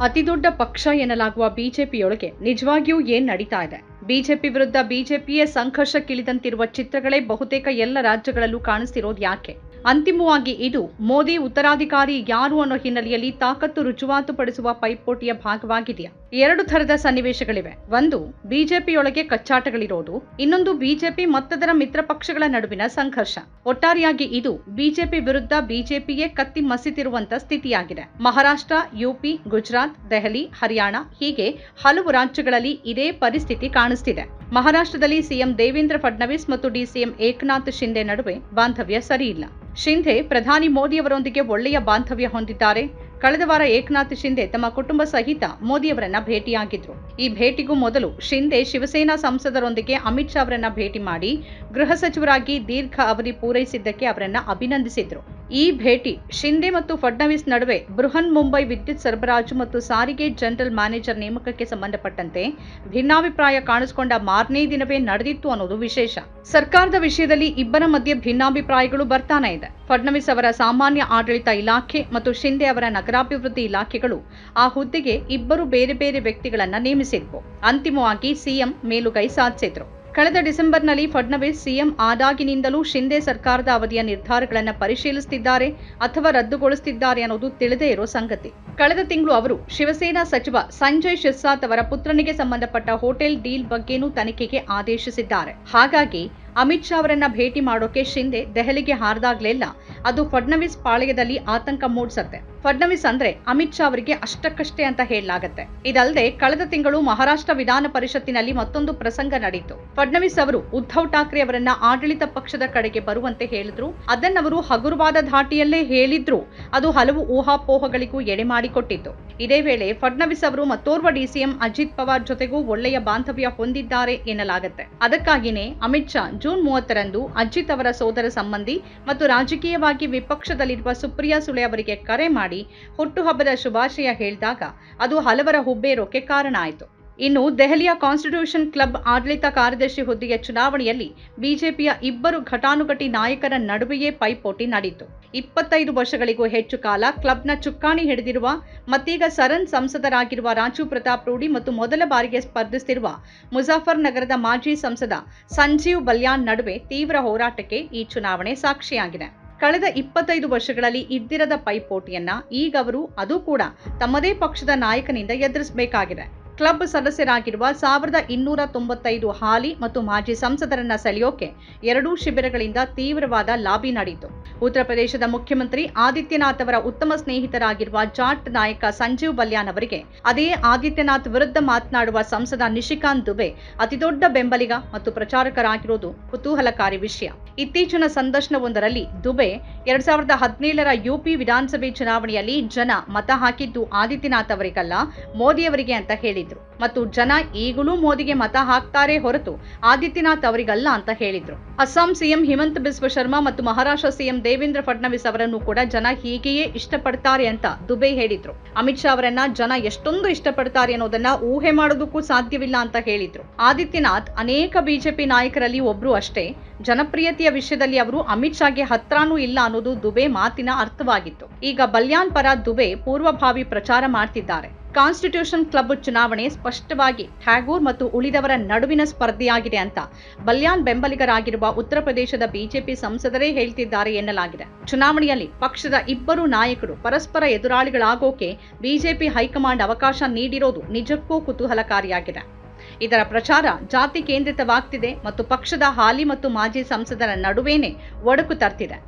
ಅತಿದೊಡ್ಡ ಪಕ್ಷ ಎನ್ನಲಾಗುವ ಬಿಜೆಪಿಯೊಳಗೆ ನಿಜವಾಗಿಯೂ ಏನ್ ನಡೀತಾ ಇದೆ? ಬಿಜೆಪಿ ವಿರುದ್ಧ ಬಿಜೆಪಿಯೇ ಸಂಘರ್ಷಕ್ಕಿಳಿದಂತಿರುವ ಚಿತ್ರಗಳೇ ಬಹುತೇಕ ಎಲ್ಲ ರಾಜ್ಯಗಳಲ್ಲೂ ಕಾಣಿಸ್ತಿರೋದು ಯಾಕೆ? ಅಂತಿಮವಾಗಿ ಇದು ಮೋದಿ ಉತ್ತರಾಧಿಕಾರಿ ಯಾರು ಅನ್ನೋ ಹಿನ್ನೆಲೆಯಲ್ಲಿ ತಾಕತ್ತು ರುಜುವಾತುಪಡಿಸುವ ಪೈಪೋಟಿಯ ಭಾಗವಾಗಿದೆಯಾ ಎರಡು ಥರದ ಸನ್ನಿವೇಶಗಳಿವೆ. ಒಂದು, ಬಿಜೆಪಿಯೊಳಗೆ ಕಚ್ಚಾಟಗಳಿರೋದು. ಇನ್ನೊಂದು, ಬಿಜೆಪಿ ಮತ್ತದರ ಮಿತ್ರ ಪಕ್ಷಗಳ ನಡುವಿನ ಸಂಘರ್ಷ. ಒಟ್ಟಾರೆಯಾಗಿ ಇದು ಬಿಜೆಪಿ ವಿರುದ್ಧ ಬಿಜೆಪಿಯೇ ಕತ್ತಿ ಮಸಿತಿರುವಂತ ಸ್ಥಿತಿಯಾಗಿದೆ. ಮಹಾರಾಷ್ಟ್ರ, ಯುಪಿ, ಗುಜರಾತ್, ದೆಹಲಿ, ಹರಿಯಾಣ ಹೀಗೆ ಹಲವು ರಾಜ್ಯಗಳಲ್ಲಿ ಇದೇ ಪರಿಸ್ಥಿತಿ ಕಾಣಿಸ್ತಿದೆ. ಮಹಾರಾಷ್ಟ್ರದಲ್ಲಿ ಸಿಎಂ ದೇವೇಂದ್ರ ಫಡ್ನವೀಸ್ ಮತ್ತು ಡಿಸಿಎಂ ಏಕನಾಥ್ ಶಿಂದೆ ನಡುವೆ ಬಾಂಧವ್ಯ ಸರಿಯಿಲ್ಲ. ಶಿಂಧೆ ಪ್ರಧಾನಿ ಮೋದಿಯವರೊಂದಿಗೆ ಒಳ್ಳೆಯ ಬಾಂಧವ್ಯ ಹೊಂದಿದ್ದಾರೆ. ಕಳೆದ ವಾರ ಏಕನಾಥ್ ಶಿಂದೆ ತಮ್ಮ ಕುಟುಂಬ ಸಹಿತ ಮೋದಿಯವರನ್ನ ಭೇಟಿಯಾಗಿದ್ರು. ಈ ಭೇಟಿಗೂ ಮೊದಲು ಶಿಂದೆ ಶಿವಸೇನಾ ಸಂಸದರೊಂದಿಗೆ ಅಮಿತ್ ಶಾ ಅವರನ್ನ ಭೇಟಿ ಮಾಡಿ ಗೃಹ ಸಚಿವರಾಗಿ ದೀರ್ಘ ಅವಧಿ ಪೂರೈಸಿದ್ದಕ್ಕೆ ಅವರನ್ನ ಅಭಿನಂದಿಸಿದ್ರು. ಈ ಭೇಟಿ ಶಿಂದೆ ಮತ್ತು ಫಡ್ನವೀಸ್ ನಡುವೆ ಬೃಹನ್ ಮುಂಬೈ ವಿದ್ಯುತ್ ಸರಬರಾಜು ಮತ್ತು ಸಾರಿಗೆ ಜನರಲ್ ಮ್ಯಾನೇಜರ್ ನೇಮಕಕ್ಕೆ ಸಂಬಂಧಪಟ್ಟಂತೆ ಭಿನ್ನಾಭಿಪ್ರಾಯ ಕಾಣಿಸಿಕೊಂಡ ಮಾರನೇ ದಿನವೇ ನಡೆದಿತ್ತು ಅನ್ನೋದು ವಿಶೇಷ. ಸರ್ಕಾರದ ವಿಷಯದಲ್ಲಿ ಇಬ್ಬರ ಮಧ್ಯೆ ಭಿನ್ನಾಭಿಪ್ರಾಯಗಳು ಬರ್ತಾನೆ ಇದೆ. ಫಡ್ನವೀಸ್ ಅವರ ಸಾಮಾನ್ಯ ಆಡಳಿತ ಇಲಾಖೆ ಮತ್ತು ಶಿಂದೆ ಅವರ ನಗರಾಭಿವೃದ್ಧಿ ಇಲಾಖೆಗಳು ಆ ಹುದ್ದೆಗೆ ಇಬ್ಬರು ಬೇರೆ ಬೇರೆ ವ್ಯಕ್ತಿಗಳನ್ನ ನೇಮಿಸಿದ್ವು. ಅಂತಿಮವಾಗಿ ಸಿಎಂ ಮೇಲುಗೈ ಸಾಧಿಸಿದ್ರು. ಕಳೆದ ಡಿಸೆಂಬರ್ನಲ್ಲಿ ಫಡ್ನವೀಸ್ ಸಿಎಂ ಆದಾಗಿನಿಂದಲೂ ಶಿಂದೆ ಸರ್ಕಾರದ ಅವಧಿಯ ನಿರ್ಧಾರಗಳನ್ನು ಪರಿಶೀಲಿಸುತ್ತಿದ್ದಾರೆ ಅಥವಾ ರದ್ದುಗೊಳಿಸುತ್ತಿದ್ದಾರೆ ಅನ್ನೋದು ತಿಳಿದೇ ಇರೋ ಸಂಗತಿ. ಕಳೆದ ತಿಂಗಳು ಅವರು ಶಿವಸೇನಾ ಸಚಿವ ಸಂಜಯ್ ಶಿರ್ಸಾತ್ ಅವರ ಪುತ್ರನಿಗೆ ಸಂಬಂಧಪಟ್ಟ ಹೋಟೆಲ್ ಡೀಲ್ ಬಗ್ಗೆನೂ ತನಿಖೆಗೆ ಆದೇಶಿಸಿದ್ದಾರೆ. ಹಾಗಾಗಿ ಅಮಿತ್ ಶಾ ಅವರನ್ನ ಭೇಟಿ ಮಾಡೋಕೆ ಶಿಂದೆ ದೆಹಲಿಗೆ ಹಾರದಾಗ್ಲೆಲ್ಲ ಅದು ಫಡ್ನವೀಸ್ ಪಾಳ್ಯದಲ್ಲಿ ಆತಂಕ ಮೂಡಿಸತ್ತೆ. ಫಡ್ನವೀಸ್ ಅಂದ್ರೆ ಅಮಿತ್ ಶಾ ಅವರಿಗೆ ಅಷ್ಟಕ್ಕಷ್ಟೇ ಅಂತ ಹೇಳಲಾಗತ್ತೆ. ಇದಲ್ಲದೆ ಕಳೆದ ತಿಂಗಳು ಮಹಾರಾಷ್ಟ್ರ ವಿಧಾನ ಪರಿಷತ್ತಿನಲ್ಲಿ ಮತ್ತೊಂದು ಪ್ರಸಂಗ ನಡೆಯಿತು. ಫಡ್ನವೀಸ್ ಅವರು ಉದ್ಧವ್ ಠಾಕ್ರೆ ಅವರನ್ನ ಆಡಳಿತ ಪಕ್ಷದ ಕಡೆಗೆ ಬರುವಂತೆ ಹೇಳಿದ್ರು. ಅದನ್ನವರು ಹಗುರವಾದ ಧಾಟಿಯಲ್ಲೇ ಹೇಳಿದ್ರು. ಅದು ಹಲವು ಊಹಾಪೋಹಗಳಿಗೂ ಎಡೆ ಮಾಡಿಕೊಟ್ಟಿತ್ತು. ಇದೇ ವೇಳೆ ಫಡ್ನವೀಸ್ ಅವರು ಮತ್ತೋರ್ವ ಡಿಸಿಎಂ ಅಜಿತ್ ಪವಾರ್ ಜೊತೆಗೂ ಒಳ್ಳೆಯ ಬಾಂಧವ್ಯ ಹೊಂದಿದ್ದಾರೆ ಎನ್ನಲಾಗತ್ತೆ. ಅದಕ್ಕಾಗಿಯೇ ಅಮಿತ್ ಶಾ ಜೂನ್ ಮೂವತ್ತರಂದು ಅಜಿತ್ ಅವರ ಸೋದರ ಸಂಬಂಧಿ ಮತ್ತು ರಾಜಕೀಯವಾಗಿ ವಿಪಕ್ಷದಲ್ಲಿರುವ ಸುಪ್ರಿಯಾ ಸುಳೆ ಅವರಿಗೆ ಕರೆ ಮಾಡಿ ಹುಟ್ಟುಹಬ್ಬದ ಶುಭಾಶಯ ಹೇಳಿದಾಗ ಅದು ಹಲವರ ಹುಬ್ಬೇರೋಕೆ ಕಾರಣ ಆಯಿತು. ಇನ್ನು ದೆಹಲಿಯ ಕಾನ್ಸ್ಟಿಟ್ಯೂಷನ್ ಕ್ಲಬ್ ಆಡಳಿತ ಕಾರ್ಯದರ್ಶಿ ಹುದ್ದೆಯ ಚುನಾವಣೆಯಲ್ಲಿ ಬಿಜೆಪಿಯ ಇಬ್ಬರು ಘಟಾನುಘಟಿ ನಾಯಕರ ನಡುವೆಯೇ ಪೈಪೋಟಿ ನಡೆಯಿತು. ಇಪ್ಪತ್ತೈದು ವರ್ಷಗಳಿಗೂ ಹೆಚ್ಚು ಕಾಲ ಕ್ಲಬ್ನ ಚುಕ್ಕಾಣಿ ಹಿಡಿದಿರುವ ಮತ್ತೀಗ ಸರನ್ ಸಂಸದರಾಗಿರುವ ರಾಜು ಪ್ರತಾಪ್ ರೂಢಿ ಮತ್ತು ಮೊದಲ ಬಾರಿಗೆ ಸ್ಪರ್ಧಿಸುತ್ತಿರುವ ಮುಜಾಫರ್ ನಗರದ ಮಾಜಿ ಸಂಸದ ಸಂಜೀವ್ ಬಲ್ಯಾನ್ ನಡುವೆ ತೀವ್ರ ಹೋರಾಟಕ್ಕೆ ಈ ಚುನಾವಣೆ ಸಾಕ್ಷಿಯಾಗಿದೆ. ಕಳೆದ ಇಪ್ಪತ್ತೈದು ವರ್ಷಗಳಲ್ಲಿ ಇದ್ದಿರದ ಪೈಪೋಟಿಯನ್ನ ಈಗ ಅವರು ಅದು ಕೂಡ ತಮ್ಮದೇ ಪಕ್ಷದ ನಾಯಕನಿಂದ ಎದುರಿಸಬೇಕಾಗಿದೆ. ಕ್ಲಬ್ ಸದಸ್ಯರಾಗಿರುವ ಸಾವಿರದ ಇನ್ನೂರ ತೊಂಬತ್ತೈದು ಹಾಲಿ ಮತ್ತು ಮಾಜಿ ಸಂಸದರನ್ನ ಸೆಳೆಯೋಕೆ ಎರಡೂ ಶಿಬಿರಗಳಿಂದ ತೀವ್ರವಾದ ಲಾಬಿ ನಡೆಯಿತು. ಉತ್ತರ ಪ್ರದೇಶದ ಮುಖ್ಯಮಂತ್ರಿ ಆದಿತ್ಯನಾಥ್ ಅವರ ಉತ್ತಮ ಸ್ನೇಹಿತರಾಗಿರುವ ಜಾಟ್ ನಾಯಕ ಸಂಜೀವ್ ಬಲ್ಯಾನ್ ಅವರಿಗೆ ಅದೇ ಆದಿತ್ಯನಾಥ್ ವಿರುದ್ಧ ಮಾತನಾಡುವ ಸಂಸದ ನಿಶಿಕಾಂತ್ ದುಬೆ ಅತಿದೊಡ್ಡ ಬೆಂಬಲಿಗ ಮತ್ತು ಪ್ರಚಾರಕರಾಗಿರೋದು ಕುತೂಹಲಕಾರಿ ವಿಷಯ. ಇತ್ತೀಚಿನ ಸಂದರ್ಶನವೊಂದರಲ್ಲಿ ದುಬೆ ಎರಡ್ ಸಾವಿರದ ಹದಿನೇಳರ ಯುಪಿ ವಿಧಾನಸಭೆ ಚುನಾವಣೆಯಲ್ಲಿ ಜನ ಮತ ಹಾಕಿದ್ದು ಆದಿತ್ಯನಾಥ್ ಅವರಿಗಲ್ಲ ಮೋದಿಯವರಿಗೆ ಅಂತ ಹೇಳಿದ್ರು ಮತ್ತು ಜನ ಈಗಲೂ ಮೋದಿಗೆ ಮತ ಹಾಕ್ತಾರೆ ಹೊರತು ಆದಿತ್ಯನಾಥ್ ಅವರಿಗಲ್ಲ ಅಂತ ಹೇಳಿದ್ರು. ಅಸ್ಸಾಂ ಸಿಎಂ ಹಿಮಂತ್ ಬಿಸ್ವ ಶರ್ಮಾ ಮತ್ತು ಮಹಾರಾಷ್ಟ್ರ ಸಿಎಂ ದೇವೇಂದ್ರ ಫಡ್ನವೀಸ್ ಅವರನ್ನು ಕೂಡ ಜನ ಹೀಗೆಯೇ ಇಷ್ಟಪಡ್ತಾರೆ ಅಂತ ದುಬೆ ಹೇಳಿದ್ರು. ಅಮಿತ್ ಶಾ ಅವರನ್ನ ಜನ ಎಷ್ಟೊಂದು ಇಷ್ಟಪಡ್ತಾರೆ ಅನ್ನೋದನ್ನ ಊಹೆ ಮಾಡೋದಕ್ಕೂ ಸಾಧ್ಯವಿಲ್ಲ ಅಂತ ಹೇಳಿದ್ರು. ಆದಿತ್ಯನಾಥ್ ಅನೇಕ ಬಿಜೆಪಿ ನಾಯಕರಲ್ಲಿ ಒಬ್ರು ಅಷ್ಟೇ. ಜನಪ್ರಿಯತೆಯ ವಿಷಯದಲ್ಲಿ ಅವರು ಅಮಿತ್ ಶಾಗೆ ಹತ್ರಾನೂ ಇಲ್ಲ ಅನ್ನೋದು ದುಬೆ ಮಾತಿನ ಅರ್ಥವಾಗಿತ್ತು. ಈಗ ಬಲ್ಯಾನ್ ಪರ ದುಬೆ ಪೂರ್ವಭಾವಿ ಪ್ರಚಾರ ಮಾಡ್ತಿದ್ದಾರೆ. ಕಾನ್ಸ್ಟಿಟ್ಯೂಷನ್ ಕ್ಲಬ್ ಚುನಾವಣೆ ಸ್ಪಷ್ಟವಾಗಿ ಠ್ಯಾಗೂರ್ ಮತ್ತು ಉಳಿದವರ ನಡುವಿನ ಸ್ಪರ್ಧೆಯಾಗಿದೆ ಅಂತ ಬಲ್ಯಾನ್ ಬೆಂಬಲಿಗರಾಗಿರುವ ಉತ್ತರ ಪ್ರದೇಶದ ಬಿಜೆಪಿ ಸಂಸದರೇ ಹೇಳ್ತಿದ್ದಾರೆ ಎನ್ನಲಾಗಿದೆ. ಚುನಾವಣೆಯಲ್ಲಿ ಪಕ್ಷದ ಇಬ್ಬರು ನಾಯಕರು ಪರಸ್ಪರ ಎದುರಾಳಿಗಳಾಗೋಕೆ ಬಿಜೆಪಿ ಹೈಕಮಾಂಡ್ ಅವಕಾಶ ನೀಡಿರೋದು ನಿಜಕ್ಕೂ ಕುತೂಹಲಕಾರಿಯಾಗಿದೆ. ಇದರ ಪ್ರಚಾರ ಜಾತಿ ಕೇಂದ್ರಿತವಾಗ್ತಿದೆ ಮತ್ತು ಪಕ್ಷದ ಹಾಲಿ ಮತ್ತು ಮಾಜಿ ಸಂಸದರ ನಡುವೇನೆ ಒಡಕು ತರ್ತಿದೆ.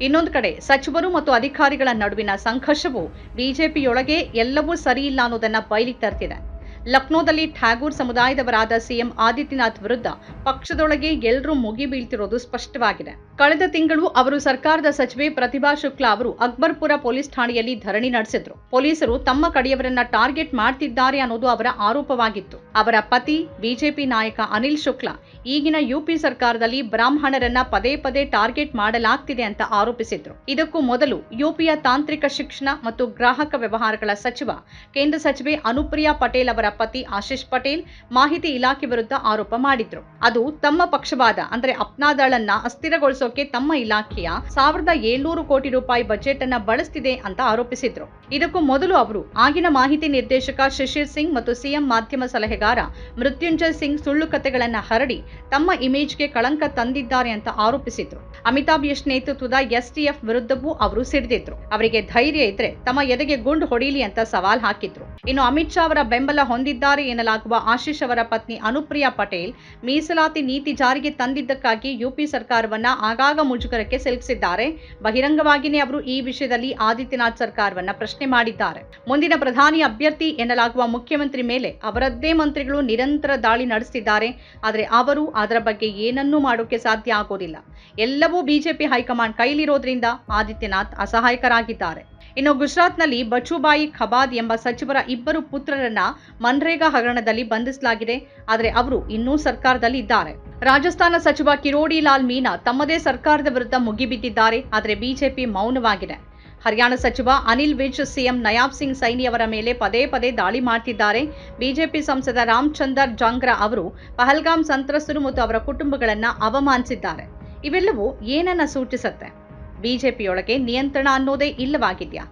ಇನ್ನೊಂದು ಕಡೆ ಸಚಿವರು ಮತ್ತು ಅಧಿಕಾರಿಗಳ ನಡುವಿನ ಸಂಘರ್ಷವು ಬಿಜೆಪಿಯೊಳಗೆ ಎಲ್ಲವೂ ಸರಿಯಿಲ್ಲ ಅನ್ನೋದನ್ನ ಬಯಲಿಗೆ ತರ್ತಿದೆ. ಲಕ್ನೋದಲ್ಲಿ ಠಾಗೂರ್ ಸಮುದಾಯದವರಾದ ಸಿಎಂ ಆದಿತ್ಯನಾಥ್ ವಿರುದ್ಧ ಪಕ್ಷದೊಳಗೆ ಎಲ್ಲರೂ ಮುಗಿ ಬೀಳ್ತಿರೋದು ಸ್ಪಷ್ಟವಾಗಿದೆ. ಕಳೆದ ತಿಂಗಳು ಅವರು ಸರ್ಕಾರದ ಸಚಿವೆ ಪ್ರತಿಭಾ ಶುಕ್ಲಾ ಅವರು ಅಕ್ಬರ್ಪುರ ಪೊಲೀಸ್ ಠಾಣೆಯಲ್ಲಿ ಧರಣಿ ನಡೆಸಿದ್ರು. ಪೊಲೀಸರು ತಮ್ಮ ಕಡೆಯವರನ್ನ ಟಾರ್ಗೆಟ್ ಮಾಡ್ತಿದ್ದಾರೆ ಅನ್ನೋದು ಅವರ ಆರೋಪವಾಗಿತ್ತು. ಅವರ ಪತಿ, ಬಿಜೆಪಿ ನಾಯಕ ಅನಿಲ್ ಶುಕ್ಲಾ ಈಗಿನ ಯುಪಿ ಸರ್ಕಾರದಲ್ಲಿ ಬ್ರಾಹ್ಮಣರನ್ನ ಪದೇ ಪದೇ ಟಾರ್ಗೆಟ್ ಮಾಡಲಾಗ್ತಿದೆ ಅಂತ ಆರೋಪಿಸಿದ್ರು. ಇದಕ್ಕೂ ಮೊದಲು ಯುಪಿಯ ತಾಂತ್ರಿಕ ಶಿಕ್ಷಣ ಮತ್ತು ಗ್ರಾಹಕ ವ್ಯವಹಾರಗಳ ಸಚಿವ, ಕೇಂದ್ರ ಸಚಿವೆ ಅನುಪ್ರಿಯಾ ಪಟೇಲ್ ಅವರ ಪತಿ ಆಶಿಶ್ ಪಟೇಲ್ ಮಾಹಿತಿ ಇಲಾಖೆ ವಿರುದ್ಧ ಆರೋಪ ಮಾಡಿದ್ರು. ಅದು ತಮ್ಮ ಪಕ್ಷವಾದ, ಅಂದ್ರೆ ಅಪ್ನಾದಳನ್ನ ಅಸ್ಥಿರಗೊಳಿಸೋಕೆ ತಮ್ಮ ಇಲಾಖೆಯ ಸಾವಿರದ ಏಳ್ನೂರು ಕೋಟಿ ರೂಪಾಯಿ ಬಜೆಟ್ ಅನ್ನ ಬಳಸ್ತಿದೆ ಅಂತ ಆರೋಪಿಸಿದ್ರು. ಇದಕ್ಕೂ ಮೊದಲು ಅವರು ಆಗಿನ ಮಾಹಿತಿ ನಿರ್ದೇಶಕ ಶಿಶಿರ್ ಸಿಂಗ್ ಮತ್ತು ಸಿಎಂ ಮಾಧ್ಯಮ ಸಲಹೆಗಾರ ಮೃತ್ಯುಂಜಯ್ ಸಿಂಗ್ ಸುಳ್ಳು ಕಥೆಗಳನ್ನ ಹರಡಿ ತಮ್ಮ ಇಮೇಜ್ಗೆ ಕಳಂಕ ತಂದಿದ್ದಾರೆ ಅಂತ ಆರೋಪಿಸಿದ್ರು. ಅಮಿತಾಬ್ ಯಶ್ ನೇತೃತ್ವದ ಎಸ್ಟಿಎಫ್ ವಿರುದ್ಧವೂ ಅವರು ಸಿಡಿದಿದ್ರು. ಅವರಿಗೆ ಧೈರ್ಯ ಇದ್ರೆ ತಮ್ಮ ಎದೆಗೆ ಗುಂಡು ಹೊಡೀಲಿ ಅಂತ ಸವಾಲ್ ಹಾಕಿದ್ರು. ಇನ್ನು ಅಮಿತ್ ಶಾ ಅವರ ಬೆಂಬಲ ಹೊಂದಿದ್ದಾರೆ ಎನ್ನಲಾಗುವ ಆಶೀಶ್ ಅವರ ಪತ್ನಿ ಅನುಪ್ರಿಯಾ ಪಟೇಲ್ ಮೀಸಲಾತಿ ನೀತಿ ಜಾರಿಗೆ ತಂದಿದ್ದಕ್ಕಾಗಿ ಯುಪಿ ಸರ್ಕಾರವನ್ನ ಆಗಾಗ ಮುಜುಗರಕ್ಕೆ ಸಿಲುಕಿಸಿದ್ದಾರೆ. ಬಹಿರಂಗವಾಗಿಯೇ ಅವರು ಈ ವಿಷಯದಲ್ಲಿ ಆದಿತ್ಯನಾಥ್ ಸರ್ಕಾರವನ್ನ ಪ್ರಶ್ನೆ ಮಾಡಿದ್ದಾರೆ. ಮುಂದಿನ ಪ್ರಧಾನಿ ಅಭ್ಯರ್ಥಿ ಎನ್ನಲಾಗುವ ಮುಖ್ಯಮಂತ್ರಿ ಮೇಲೆ ಅವರದ್ದೇ ಮಂತ್ರಿಗಳು ನಿರಂತರ ದಾಳಿ ನಡೆಸಿದ್ದಾರೆ ಆದರೆ ಅವರು ಅದರ ಬಗ್ಗೆ ಏನನ್ನೂ ಮಾಡೋಕೆ ಸಾಧ್ಯ ಆಗೋದಿಲ್ಲ. ಎಲ್ಲವೂ ಬಿಜೆಪಿ ಹೈಕಮಾಂಡ್ ಕೈಲಿರೋದ್ರಿಂದ ಆದಿತ್ಯನಾಥ್ ಅಸಹಾಯಕರಾಗಿದ್ದಾರೆ. ಇನ್ನು ಗುಜರಾತ್ನಲ್ಲಿ ಬಚುಬಾಯಿ ಖಬಾದ್ ಎಂಬ ಸಚಿವರ ಇಬ್ಬರು ಪುತ್ರರನ್ನ ಮನ್ರೇಗಾ ಹಗರಣದಲ್ಲಿ ಬಂಧಿಸಲಾಗಿದೆ. ಆದರೆ ಅವರು ಇನ್ನೂ ಸರ್ಕಾರದಲ್ಲಿ ಇದ್ದಾರೆ. ರಾಜಸ್ಥಾನ ಸಚಿವ ಕಿರೋಡಿ ಲಾಲ್ ಮೀನಾ ತಮ್ಮದೇ ಸರ್ಕಾರದ ವಿರುದ್ಧ ಮುಗಿಬಿದ್ದಿದ್ದಾರೆ. ಆದರೆ ಬಿಜೆಪಿ ಮೌನವಾಗಿದೆ. ಹರಿಯಾಣ ಸಚಿವ ಅನಿಲ್ ವಿಜ್, ಸಿಎಂ ನಯಾಬ್ ಸಿಂಗ್ ಸೈನಿ ಅವರ ಮೇಲೆ ಪದೇ ಪದೇ ದಾಳಿ ಮಾಡ್ತಿದ್ದಾರೆ. ಬಿಜೆಪಿ ಸಂಸದ ರಾಮಚಂದರ್ ಜಾಂಗ್ರಾ ಅವರು ಪಹಲ್ಗಾಮ್ ಸಂತ್ರಸ್ತರು ಮತ್ತು ಅವರ ಕುಟುಂಬಗಳನ್ನು ಅವಮಾನಿಸಿದ್ದಾರೆ. ಇವೆಲ್ಲವೂ ಏನನ್ನ ಸೂಚಿಸುತ್ತೆ? ಬಿಜೆಪಿಯೊಳಗೆ ನಿಯಂತ್ರಣ ಅನ್ನೋದೇ ಇಲ್ಲವಾಗಿದೆಯಾ?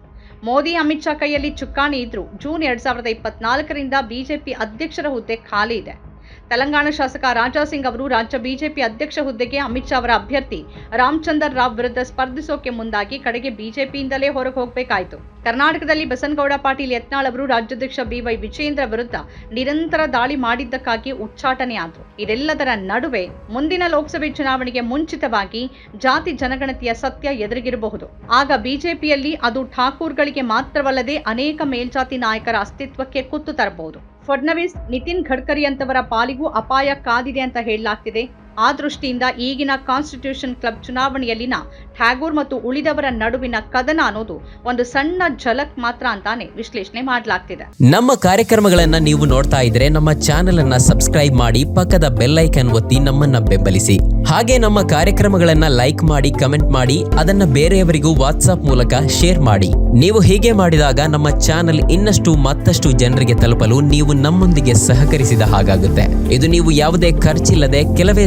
ಮೋದಿ, ಅಮಿತ್ ಶಾ ಕೈಯಲ್ಲಿ ಚುಕ್ಕಾಣಿ ಇದ್ರೂ ಜೂನ್ ಎರಡ್ ಸಾವಿರದ ಇಪ್ಪತ್ನಾಲ್ಕರಿಂದ ಬಿಜೆಪಿ ಅಧ್ಯಕ್ಷರ ಹುದ್ದೆ ಖಾಲಿ ಇದೆ. ತೆಲಂಗಾಣ ಶಾಸಕ ರಾಜಾ ಸಿಂಗ್ ಅವರು ರಾಜ್ಯ ಬಿಜೆಪಿ ಅಧ್ಯಕ್ಷ ಹುದ್ದೆಗೆ ಅಮಿತ್ ಶಾ ಅವರ ಅಭ್ಯರ್ಥಿ ರಾಮಚಂದರ್ ರಾವ್ ವಿರುದ್ಧ ಸ್ಪರ್ಧಿಸೋಕೆ ಮುಂದಾಗಿ ಕಡೆಗೆ ಬಿಜೆಪಿಯಿಂದಲೇ ಹೊರಗೆ ಹೋಗಬೇಕಾಯಿತು. ಕರ್ನಾಟಕದಲ್ಲಿ ಬಸನಗೌಡ ಪಾಟೀಲ್ ಯತ್ನಾಳ್ ಅವರು ರಾಜ್ಯಾಧ್ಯಕ್ಷ ಬಿವೈ ವಿಜಯೇಂದ್ರ ವಿರುದ್ಧ ನಿರಂತರ ದಾಳಿ ಮಾಡಿದ್ದಕ್ಕಾಗಿ ಉಚ್ಚಾಟನೆಯಾದರು. ಇದೆಲ್ಲದರ ನಡುವೆ ಮುಂದಿನ ಲೋಕಸಭೆ ಚುನಾವಣೆಗೆ ಮುಂಚಿತವಾಗಿ ಜಾತಿ ಜನಗಣತಿಯ ಸತ್ಯ ಎದುರಿಗಿರಬಹುದು. ಆಗ ಬಿಜೆಪಿಯಲ್ಲಿ ಅದು ಠಾಕೂರ್ಗಳಿಗೆ ಮಾತ್ರವಲ್ಲದೆ ಅನೇಕ ಮೇಲ್ಜಾತಿ ನಾಯಕರ ಅಸ್ತಿತ್ವಕ್ಕೆ ಕುತ್ತು ತರಬಹುದು. ಫಡ್ನವೀಸ್ ನಿತಿನ್ ಗಡ್ಕರಿ ಅಂತವರ ಪಾಲಿಗೂ ಅಪಾಯ ಕಾದಿದೆ ಅಂತ ಹೇಳಲಾಗ್ತಿದೆ. ಆ ದೃಷ್ಟಿಯಿಂದ ಈಗಿನ ಕಾನ್ಸ್ಟಿಟ್ಯೂಷನ್ ಕ್ಲಬ್ ಚುನಾವಣೆಯಲ್ಲಿನ ಟ್ಯಾಗೂರ್ ಮತ್ತು ಉಳಿದವರ ನಡುವಿನ ಕದನ ಅನ್ನೋದು ಒಂದು ಸಣ್ಣ ಝಲಕ್ ಮಾತ್ರ ಅಂತಾನೆ ವಿಶ್ಲೇಷಣೆ ಮಾಡಲಾಗ್ತಿದೆ. ನಮ್ಮ ಕಾರ್ಯಕ್ರಮಗಳನ್ನ ನೀವು ನೋಡ್ತಾ ಇದ್ರೆ ನಮ್ಮ ಚಾನೆಲ್ ಅನ್ನ ಸಬ್ಸ್ಕ್ರೈಬ್ ಮಾಡಿ ಪಕ್ಕದ ಬೆಲ್ ಐಕನ್ ಒತ್ತಿ ನಮ್ಮನ್ನ ಬೆಂಬಲಿಸಿ. ಹಾಗೆ ನಮ್ಮ ಕಾರ್ಯಕ್ರಮಗಳನ್ನ ಲೈಕ್ ಮಾಡಿ, ಕಮೆಂಟ್ ಮಾಡಿ, ಅದನ್ನ ಬೇರೆಯವರಿಗೂ ವಾಟ್ಸ್ಆಪ್ ಮೂಲಕ ಶೇರ್ ಮಾಡಿ. ನೀವು ಹೀಗೆ ಮಾಡಿದಾಗ ನಮ್ಮ ಚಾನೆಲ್ ಇನ್ನಷ್ಟು ಮತ್ತಷ್ಟು ಜನರಿಗೆ ತಲುಪಲು ನೀವು ನಮ್ಮೊಂದಿಗೆ ಸಹಕರಿಸಿದ ಹಾಗಾಗುತ್ತೆ. ಇದು ನೀವು ಯಾವುದೇ ಖರ್ಚಿಲ್ಲದೆ ಕೆಲವೇ